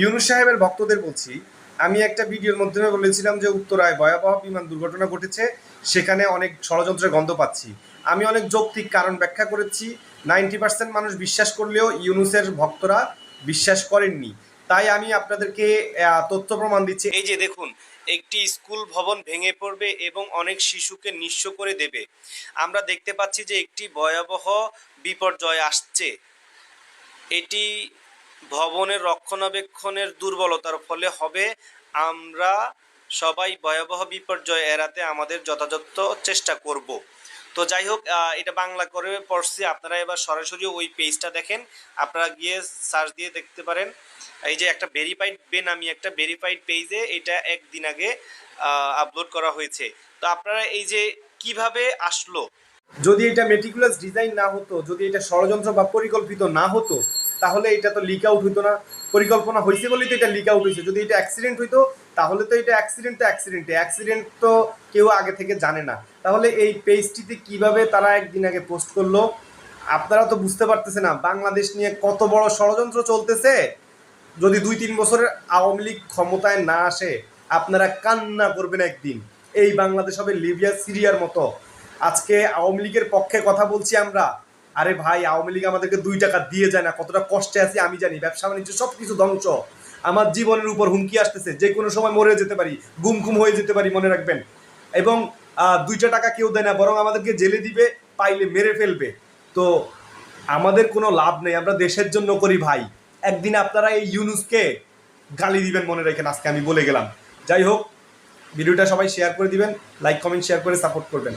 ইউনুস সাহেবের ভক্তদের বলছি, আমি একটা ভিডিওর মাধ্যমে বলেছিলাম যে উত্তরায় ভয়াবহ বিমান দুর্ঘটনা ঘটেছে, সেখানে অনেক ষড়যন্ত্রের গন্ধ পাচ্ছি। আমি অনেক যৌক্তিক কারণ ব্যাখ্যা করেছি, নাইনটি পার্সেন্ট মানুষ বিশ্বাস করলেও ইউনুসের ভক্তরা বিশ্বাস করেননি। তাই আমি আপনাদেরকে তথ্য প্রমাণ দিচ্ছি। এই যে দেখুন, একটি স্কুল ভবন ভেঙে পড়বে এবং অনেক শিশুকে নিঃস্ব করে দেবে। আমরা দেখতে পাচ্ছি যে একটি ভয়াবহ বিপর্যয় আসছে। এটি ভবনের রক্ষণাবেক্ষণের দুর্বলতার ফলে হবে, আমরা সবাই ভয়াবহ বিপর্যয় এড়াতে আমাদের যথাযথ চেষ্টা করব। তো যাই হোক এটা বাংলা করে পড়ছি, আপনারা এবার সরাসরি ওই পেজটা দেখেন, আপনারা গিয়ে সার্চ দিয়ে দেখতে পারেন। এই যে একটা ভেরিফাইড বেন আমি একটা ভেরিফাইড পেজে এটা একদিন আগে আপলোড করা হয়েছে। তো আপনারা এই যে কীভাবে আসলো? যদি এটা মেটিকুলাস ডিজাইন না হতো, যদি এটা ষড়যন্ত্র বা পরিকল্পিত না হতো তাহলে এটা তো লিক আউট হইতো না। পরিকল্পনা হয়েছে বলেই তো এটা লিক আউট হয়েছে যদি এটা অ্যাক্সিডেন্ট হইতো, তাহলে তো এটা অ্যাক্সিডেন্ট তো অ্যাক্সিডেন্ট অ্যাক্সিডেন্ট তো কেউ আগে থেকে জানে না। তাহলে এই পেজটিতে কীভাবে তারা একদিন আগে পোস্ট করল, আপনারা তো বুঝতে পারতেছে না। বাংলাদেশ নিয়ে কত বড় ষড়যন্ত্র চলতেছে। যদি দুই তিন বছরের আওয়ামী লীগ ক্ষমতায় না আসে, আপনারা কান্না করবেন একদিন। এই বাংলাদেশ হবে লিবিয়া, সিরিয়ার মতো। আজকে আওয়ামী লীগের পক্ষে কথা বলছি আমরা। আরে ভাই, আওয়ামী লীগ আমাদেরকে দুই টাকা দিয়ে যায় না, কতটা কষ্টে আছি আমি জানি, ব্যবসা বাণিজ্য সব কিছু ধ্বংস। আমার জীবনের উপর হুমকি আসতেছে, যে কোনো সময় মরে যেতে পারি গুম খুম হয়ে যেতে পারি, মনে রাখবেন। এবং দুইটা টাকা কেউ দেয় না, বরং আমাদেরকে জেলে দিবে, পাইলে মেরে ফেলবে। তো, আমাদের কোনো লাভ নেই, আমরা দেশের জন্য করি ভাই। একদিন আপনারা এই ইউনুসকে গালি দিবেন মনে রেখেন, আজকে আমি বলে গেলাম। যাই হোক, ভিডিওটা সবাই শেয়ার করে দিবেন, লাইক, কমেন্ট, শেয়ার করে সাপোর্ট করবেন।